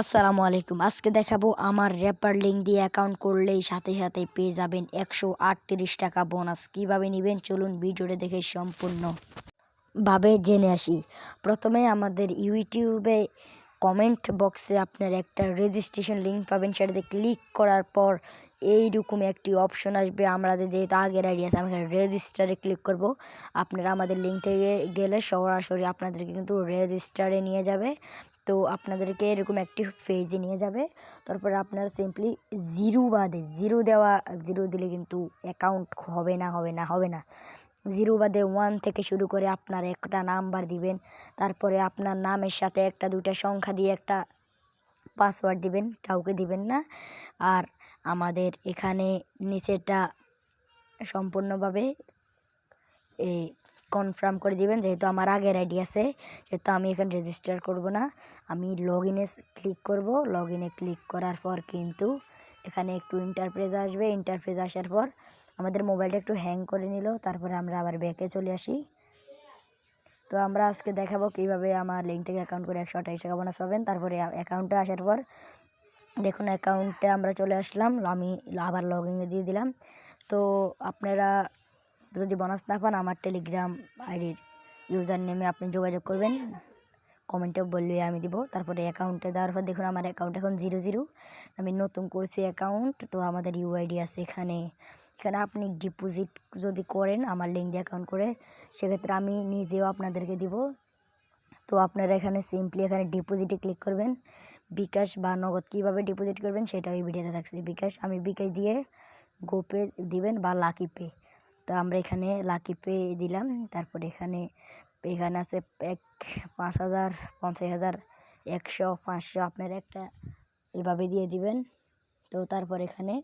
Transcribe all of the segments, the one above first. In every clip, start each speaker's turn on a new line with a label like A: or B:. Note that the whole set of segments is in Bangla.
A: আসসালামু আলাইকুম। আজকে দেখাবো আমার র্যাপার লিঙ্ক দিয়ে অ্যাকাউন্ট করলেই সাথে সাথে পেয়ে যাবেন একশো আটত্রিশ টাকা বোনাস কীভাবে নেবেন? চলুন ভিডিওটা দেখে সম্পূর্ণ ভাবে জেনে আসি। প্রথমে আমাদের ইউটিউবে কমেন্ট বক্সে আপনার একটা রেজিস্ট্রেশন লিঙ্ক পাবেন। সেটাতে ক্লিক করার পর এইরকম একটি অপশন আসবে। আমাদের যেহেতু আগের আইডি আছে আমি এখানে রেজিস্টারে ক্লিক করব। আপনারা আমাদের লিঙ্ক থেকে গেলে সরাসরি আপনাদেরকে কিন্তু রেজিস্টারে নিয়ে যাবে। তো আপনাদেরকে এরকম একটি পেজে নিয়ে যাবে। তারপরে আপনারা সিম্পলি জিরো বাদে জিরো দেওয়া জিরো দিলে কিন্তু অ্যাকাউন্ট হবে না হবে না হবে না। জিরো বাদে ওয়ান থেকে শুরু করে আপনার একটা নাম্বার দিবেন। তারপরে আপনার নামের সাথে একটা, দুইটা সংখ্যা দিয়ে একটা পাসওয়ার্ড দিবেন, কাউকে দিবেন না। আর আমাদের এখানে নিচেটা সম্পূর্ণভাবে এই কনফার্ম করে দিবেন যেহেতু আমার আগের আইডি আছে সেহেতু আমি এখানে রেজিস্টার করব না, আমি লগ ইনে ক্লিক করব। লগ ইনে ক্লিক করার পর কিন্তু এখানে একটু ইন্টারপ্রেজ আসবে। ইন্টারপ্রেজ আসার পর আমাদের মোবাইলটা একটু হ্যাং করে নিল, তারপরে আমরা আবার ব্যাকে চলে আসি। তো আমরা আজকে দেখাবো কীভাবে আমার লিঙ্ক থেকে অ্যাকাউন্ট করে একশো আঠাইশ টাকা বোনাস পাবেন। তারপরে অ্যাকাউন্টে আসার পর দেখুন অ্যাকাউন্টে আমরা চলে আসলাম, আমি আবার লগ ইনে দিয়ে দিলাম। তো আপনারা যদি বোনাস না পান, আমার টেলিগ্রাম আইডির ইউজার নেমে আপনি যোগাযোগ করবেন। কমেন্টে বললে আমি দিব। তারপরে অ্যাকাউন্টে দেওয়ার পর দেখুন, আমার অ্যাকাউন্ট এখন জিরো জিরো আমি নতুন করছি অ্যাকাউন্ট তো আমাদের ইউআইডি আছে এখানে। এখানে আপনি ডিপোজিট যদি করেন, আমার লিঙ্ক দিয়ে অ্যাকাউন্ট করে, সেক্ষেত্রে আমি নিজেও আপনাদেরকে দিব। তো আপনারা এখানে সিম্পলি এখানে ডিপোজিটে ক্লিক করবেন। বিকাশ বা নগদ কীভাবে ডিপোজিট করবেন সেটা ওই ভিডিওতে থাকছে। বিকাশ, আমি বিকাশ দিয়ে গোপে দিবেন বা লাকি পে তো আমরা এখানে লাকি পে দিলাম। তারপর এখানে এখানে আছে এক পাঁচ হাজার, পঞ্চাশ হাজার, একশো, পাঁচশো আপনার একটা এভাবে দিয়ে দিবেন। তো তারপর এখানে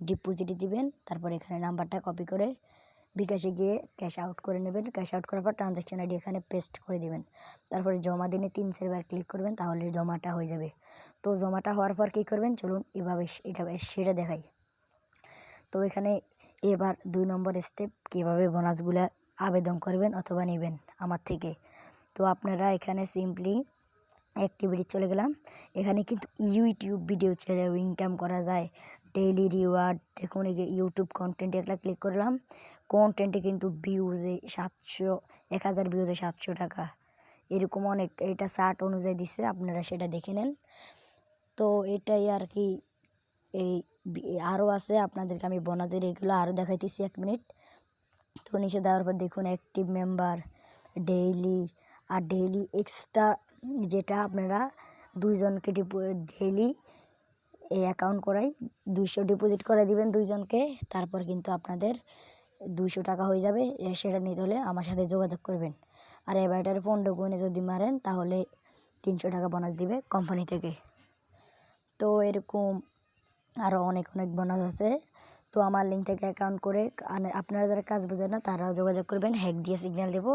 A: ডিপোজিটে দিবেন। তারপর এখানে নাম্বারটা কপি করে বিকাশে গিয়ে ক্যাশ আউট করে নেবেন। ক্যাশ আউট করার পর ট্রানজ্যাকশন আইডি এখানে পেস্ট করে দেবেন। তারপরে জমা দিনে তিন চারবার ক্লিক করবেন, তাহলে জমাটা হয়ে যাবে। তো জমাটা হওয়ার পর কী করবেন? চলুন এভাবে এটা সেটা দেখাই। তো এখানে এবার দুই নম্বর স্টেপ কীভাবে বোনাসগুলো আবেদন করবেন অথবা নেবেন আমার থেকে। তো আপনারা এখানে সিম্পলি অ্যাক্টিভিটি চলে গেলাম। এখানে কিন্তু ইউটিউব ভিডিও ছেড়েও ইনকাম করা যায়। ডেইলি রিওয়ার্ড দেখুন এই যে ইউটিউব কন্টেন্টে একটা ক্লিক করলাম। কন্টেন্টে কিন্তু ভিউজে সাতশো, এক হাজার ভিউজে সাতশো টাকা। এরকম অনেক, এটা শার্ট অনুযায়ী দিচ্ছে আপনারা সেটা দেখে নেন। তো এটাই আর কি এই আরও আছে, আপনাদেরকে আমি বোনাসের এগুলো আরও দেখাইতেছি এক মিনিট। তো নিচে দেওয়ার পর দেখুন অ্যাক্টিভ মেম্বার ডেইলি আর ডেইলি এক্সট্রা যেটা আপনারা দুইজনকে ডিপো ডেইলি এই অ্যাকাউন্ট করাই, দুইশো ডিপোজিট করে দিবেন দুইজনকে, তারপর কিন্তু আপনাদের দুইশো টাকা হয়ে যাবে সেটা নিতে হলে আমার সাথে যোগাযোগ করবেন। আর এবারটার পনেরো গুণে যদি মারেন, তাহলে তিনশো টাকা বোনাস দিবে কোম্পানি থেকে। তো এরকম আরও অনেক অনেক বোনাস আছে। তো আমার লিঙ্ক থেকে অ্যাকাউন্ট করে আপনারা যারা কাজ বোঝেন না, তারাও যোগাযোগ করবেন। হ্যাক দিয়ে সিগন্যাল দেবো।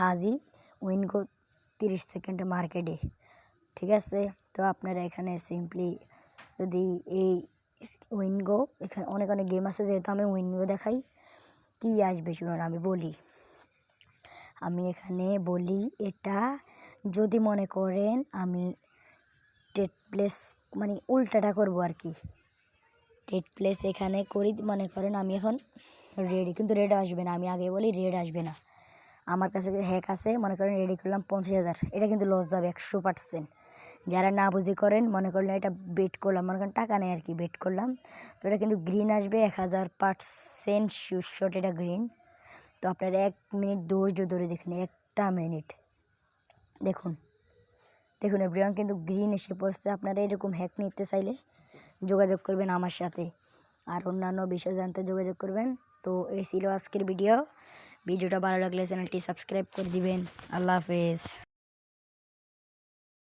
A: হাজি উইনগো তিরিশ সেকেন্ড মার্কেটে ঠিক আছে? তো আপনারা এখানে সিম্পলি যদি এই উইনগো এখানে অনেক অনেক গেম আছে, যেহেতু আমি উইনগো দেখাই। কি আসবে শুনুন, আমি বলি। আমি এখানে বলি এটা, যদি মনে করেন আমি টেট প্লেস মানে উল্টাটা করব আর কি। রেড প্লেস এখানে করি, মনে করেন আমি এখন রেডি কিন্তু রেড আসবে না। আমি আগে বলি রেড আসবে না। আমার কাছে হ্যাক আছে, মনে করেন রেডি করলাম পঞ্চাশ হাজার। এটা কিন্তু লস যাবে একশো পার্সেন্ট যারা না বুঝি করেন, মনে করলেন এটা বেট করলাম। মনে করেন টাকা নেই আর কি বেট করলাম। তো এটা কিন্তু গ্রিন আসবে এক হাজার পার্সেন্ট শট এটা গ্রিন তো আপনারা এক মিনিট ধৈর্য ধরে দেখুন, একটা মিনিট। দেখুন। দেখুন এভরিওয়ান কিন্তু গ্রিন এসে পড়ছে। আপনারা এরকম হ্যাক নিতে চাইলে যোগাযোগ করবেন আমার সাথে। আর অন্যান্য বিষয় জানতে যোগাযোগ করবেন। তো এই ছিল আজকের ভিডিও ভিডিওটা ভালো লাগলে চ্যানেলটি সাবস্ক্রাইব করে দিবেন। আল্লাহ হাফেজ।